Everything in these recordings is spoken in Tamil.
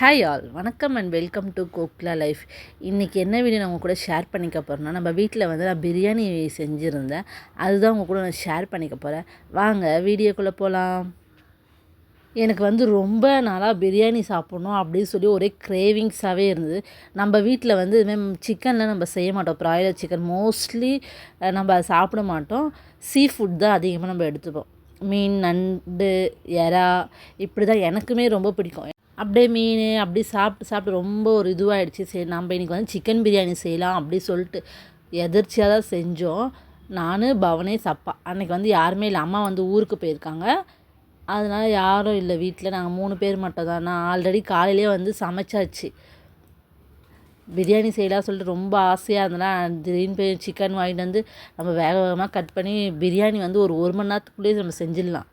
ஹாய் ஆல் வணக்கம் and welcome to Kokla life இன்றைக்கி என்ன வீடியோ நான் உங்கள் கூட ஷேர் பண்ணிக்க போகிறேன்னா நம்ம வீட்டில் வந்து நான் பிரியாணி செஞ்சுருந்தேன். அதுதான் உங்கள் கூட நான் ஷேர் பண்ணிக்க போகிறேன் வாங்க வீடியோக்குள்ளே போகலாம் எனக்கு வந்து ரொம்ப நாளாக பிரியாணி சாப்பிட்ணும் அப்படின்னு சொல்லி ஒரே க்ரேவிங்ஸாகவே இருந்தது. நம்ம வீட்டில் வந்து இதுமாதிரி சிக்கனில் நம்ம செய்ய மாட்டோம். ப்ராய்லர் சிக்கன் மோஸ்ட்லி நம்ம அதை சாப்பிட மாட்டோம். சீ ஃபுட் தான் அதிகமாக நம்ம எடுத்துப்போம். மீன் நண்டு எறா இப்படி தான் எனக்குமே ரொம்ப பிடிக்கும். அப்படியே மீன் அப்படி சாப்பிட்டு சாப்பிட்டு ரொம்ப ஒரு இதுவாகிடுச்சு சரி நம்ம இன்றைக்கி வந்து சிக்கன் பிரியாணி செய்யலாம் அப்படி சொல்லிட்டு எதிர்ச்சியாக தான் செஞ்சோம். நான் பவனே சப்பா. அன்றைக்கி வந்து யாருமே இல்லை. அம்மா வந்து ஊருக்கு போயிருக்காங்க. அதனால் யாரும் இல்லை வீட்டில். நாங்கள் மூணு பேர் மட்டும் தான். நான் ஆல்ரெடி காலையிலே வந்து சமைச்சாச்சு. பிரியாணி செய்யலாம் சொல்லிட்டு ரொம்ப ஆசையாக இருந்தேன். திடீர்னு போய் சிக்கன் வாங்கிட்டு வந்து நம்ம வேக வேகமாக கட் பண்ணி பிரியாணி வந்து ஒரு ஒரு மணி நேரத்துக்குள்ளேயே நம்ம செஞ்சிடலாம்.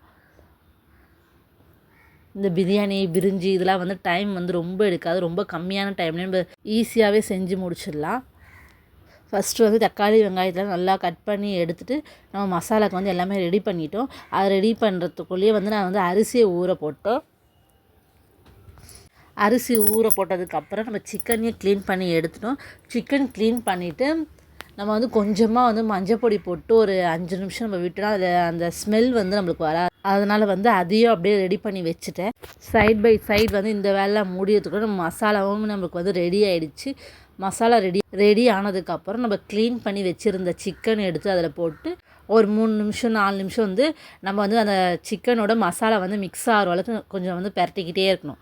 இந்த பிரியாணி பிரிஞ்சி இதெல்லாம் வந்து டைம் வந்து ரொம்ப எடுக்காது. ரொம்ப கம்மியான டைம்லேயும் நம்ம ஈஸியாகவே செஞ்சு முடிச்சிடலாம். ஃபஸ்ட்டு வந்து தக்காளி வெங்காயத்தெலாம் நல்லா கட் பண்ணி எடுத்துகிட்டு நம்ம மசாலாவுக்கு வந்து எல்லாமே ரெடி பண்ணிட்டோம். அதை ரெடி பண்ணுறதுக்குள்ளேயே வந்து நான் வந்து அரிசியை ஊற போட்டோம். அரிசி ஊற போட்டதுக்கப்புறம் நம்ம சிக்கனையும் க்ளீன் பண்ணி எடுத்துட்டோம். சிக்கன் க்ளீன் பண்ணிவிட்டு நம்ம வந்து கொஞ்சமாக வந்து மஞ்சள் பொடி போட்டு ஒரு அஞ்சு நிமிஷம் நம்ம விட்டுனா அதில் அந்த ஸ்மெல் வந்து நம்மளுக்கு வராது. அதனால் வந்து அதையும் அப்படியே ரெடி பண்ணி வச்சுட்டேன். சைட் பை சைட் வந்து இந்த வேலை முடியறதுக்குள்ள மசாலாவும் நம்மளுக்கு வந்து ரெடி ஆகிடுச்சு மசாலா ரெடி ரெடி ஆனதுக்கப்புறம் நம்ம க்ளீன் பண்ணி வச்சுருந்த சிக்கன் எடுத்து அதில் போட்டு ஒரு மூணு நிமிஷம் நாலு நிமிஷம் வந்து நம்ம வந்து அந்த சிக்கனோட மசாலா வந்து மிக்ஸ் ஆகிற அளவுக்கு கொஞ்சம் வந்து பரட்டிக்கிட்டே இருக்கணும்.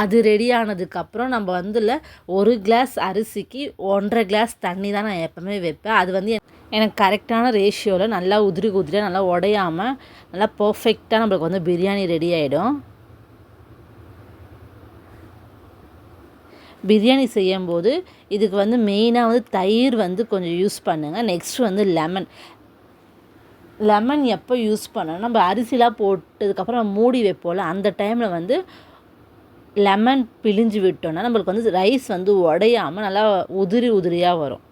அது ரெடி ஆனதுக்கப்புறம் நம்ம வந்துல ஒரு கிளாஸ் அரிசிக்கு ஒன்றரை கிளாஸ் தண்ணி தான் நான் எப்போவுமே வைப்பேன். அது வந்து எனக்கு கரெக்டான ரேஷியோவில் நல்லா உதிரி உதிரியாக நல்லா உடையாமல் நல்லா பர்ஃபெக்டாக நம்மளுக்கு வந்து பிரியாணி ரெடி ஆகிடும் பிரியாணி செய்யும்போது இதுக்கு வந்து மெயினாக வந்து தயிர் வந்து கொஞ்சம் யூஸ் பண்ணுங்கள் நெக்ஸ்ட் வந்து லெமன் லெமன் எப்போ யூஸ் பண்ணணும்? நம்ம அரிசிலாம் போட்டதுக்கப்புறம் மூடி வைப்போம்ல அந்த டைமில் வந்து லெமன் பிழிஞ்சு விட்டோன்னா நம்மளுக்கு வந்து ரைஸ் வந்து உடையாமல் நல்லா உதிரி உதிரியாக வரும்.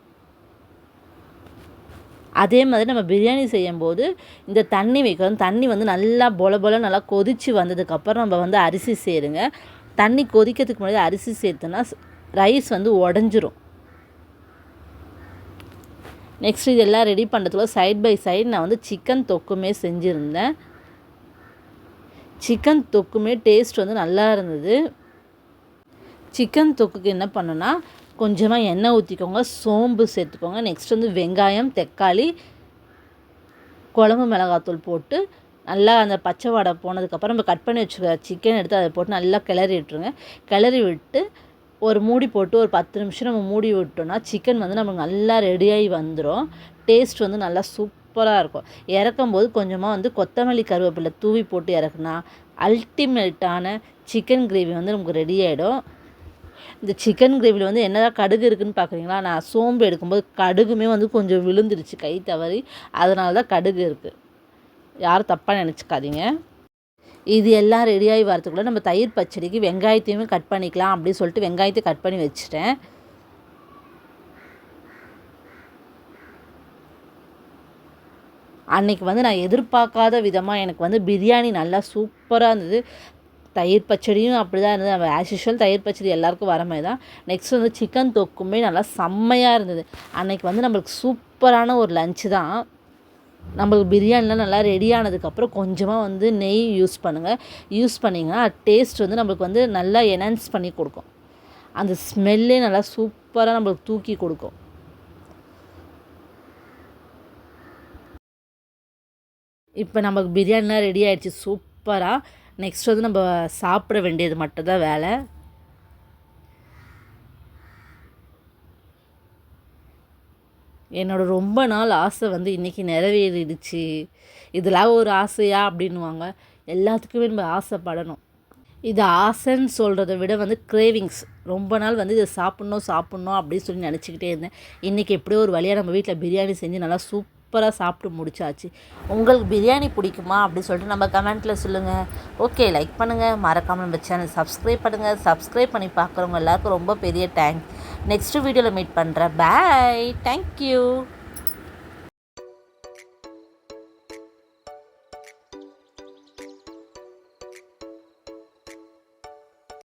அதே மாதிரி நம்ம பிரியாணி செய்யும்போது இந்த தண்ணி வைக்கணும். தண்ணி வந்து நல்லா பொல பொல நல்லா கொதித்து வந்ததுக்கப்புறம் நம்ம வந்து அரிசி சேருங்க. தண்ணி கொதிக்கிறதுக்கு முன்னாடி அரிசி சேர்த்தோன்னா ரைஸ் வந்து உடஞ்சிரும். நெக்ஸ்ட் இதெல்லாம் ரெடி பண்ணுறதுக்குள்ள சைட் பை சைடு நான் வந்து சிக்கன் தொக்குமே செஞ்சுருந்தேன். சிக்கன் தொக்குமே டேஸ்ட் வந்து நல்லா இருந்தது. சிக்கன் தொக்குக்கு என்ன பண்ணுன்னா கொஞ்சமாக எண்ணெய் ஊற்றிக்கோங்க சோம்பு சேர்த்துக்கோங்க. நெக்ஸ்ட் வந்து வெங்காயம் தக்காளி குழம்பு மிளகாத்தூள் போட்டு நல்லா அந்த பச்சை வாடை போனதுக்கப்புறம் நம்ம கட் பண்ணி வச்சுக்க சிக்கன் எடுத்து அதை போட்டு நல்லா கிளறி விட்டுருங்க. கிளறி விட்டு ஒரு மூடி போட்டு ஒரு பத்து நிமிஷம் நம்ம மூடி விட்டோம்னா சிக்கன் வந்து நமக்கு நல்லா ரெடியாகி வந்துடும் டேஸ்ட் வந்து நல்லா சூப் சூப்பராக இருக்கும். இறக்கும்போது கொஞ்சமாக வந்து கொத்தமல்லி கருவேப்பிலை தூவி போட்டு இறக்குனா அல்டிமேட்டான சிக்கன் கிரேவி வந்து நமக்கு ரெடி ஆகிடும் இந்த சிக்கன் கிரேவியில் வந்து என்னதான் கடுகு இருக்குதுன்னு பார்க்குறீங்களா நான் சோம்பு எடுக்கும்போது கடுகுமே வந்து கொஞ்சம் விழுந்துருச்சு கை தவறி. அதனால தான் கடுகு இருக்குது யாரும் தப்பாக நினச்சிக்காதீங்க. இது எல்லாம் ரெடியாகி வரத்துக்குள்ளே நம்ம தயிர் பச்சடிக்கு வெங்காயத்தையுமே கட் பண்ணிக்கலாம் அப்படின்னு சொல்லிட்டு வெங்காயத்தை கட் பண்ணி வச்சுட்டேன். அன்றைக்கி வந்து நான் எதிர்பார்க்காத விதமாக எனக்கு வந்து பிரியாணி நல்லா சூப்பராக இருந்தது. தயிர் பச்சடியும் அப்படி தான் இருந்தது ஆஸ் யூஷுவல் தயிர் பச்சடி எல்லாருக்கும் வர மாதிரி தான். நெக்ஸ்ட் வந்து சிக்கன் தொக்குமே நல்லா செம்மையாக இருந்தது. அன்றைக்கி வந்து நம்மளுக்கு சூப்பரான ஒரு லஞ்சு தான். நம்மளுக்கு பிரியாணிலாம் நல்லா ரெடி ஆனதுக்கப்புறம் கொஞ்சமாக வந்து நெய் யூஸ் பண்ணுங்கள் யூஸ் பண்ணிங்கன்னா டேஸ்ட் வந்து நம்மளுக்கு வந்து நல்லா என்ஹான்ஸ் பண்ணி கொடுக்கும். அந்த ஸ்மெல்லே நல்லா சூப்பராக நம்மளுக்கு தூக்கி கொடுக்கும். இப்போ நமக்கு பிரியாணிலாம் ரெடி ஆகிடுச்சு சூப்பராக நெக்ஸ்ட் வந்து நம்ம சாப்பிட வேண்டியது மட்டும்தான் வேலை. என்னோடய ரொம்ப நாள் ஆசை வந்து இன்றைக்கி நிறைவேறிடுச்சு. இதெல்லாம் ஒரு ஆசையா அப்படின்வாங்க எல்லாத்துக்குமே நம்ம ஆசைப்படணும். இது ஆசைன்னு சொல்கிறத விட வந்து கிரேவிங்ஸ் ரொம்ப நாள் வந்து இதை சாப்பிட்ணும் சாப்பிட்ணும் அப்படின்னு சொல்லி நினச்சிக்கிட்டே இருந்தேன். இன்றைக்கி எப்படியோ ஒரு வழியாக நம்ம வீட்டில் பிரியாணி செஞ்சு நல்லா சூப் சூப்பராக சாப்பிட்டு முடிச்சாச்சு. உங்களுக்கு பிரியாணி பிடிக்குமா அப்படின்னு சொல்லிட்டு நம்ம கமெண்ட்டில் சொல்லுங்கள் ஓகே லைக் பண்ணுங்கள் மறக்காமல் நம்ம சேனல் சப்ஸ்கிரைப் பண்ணுங்கள் சப்ஸ்கிரைப் பண்ணி பார்க்குறவங்க எல்லாருக்கும் ரொம்ப பெரிய தேங்க்ஸ் நெக்ஸ்ட் வீடியோவில் மீட் பண்ணுறேன் பாய் தேங்க்யூ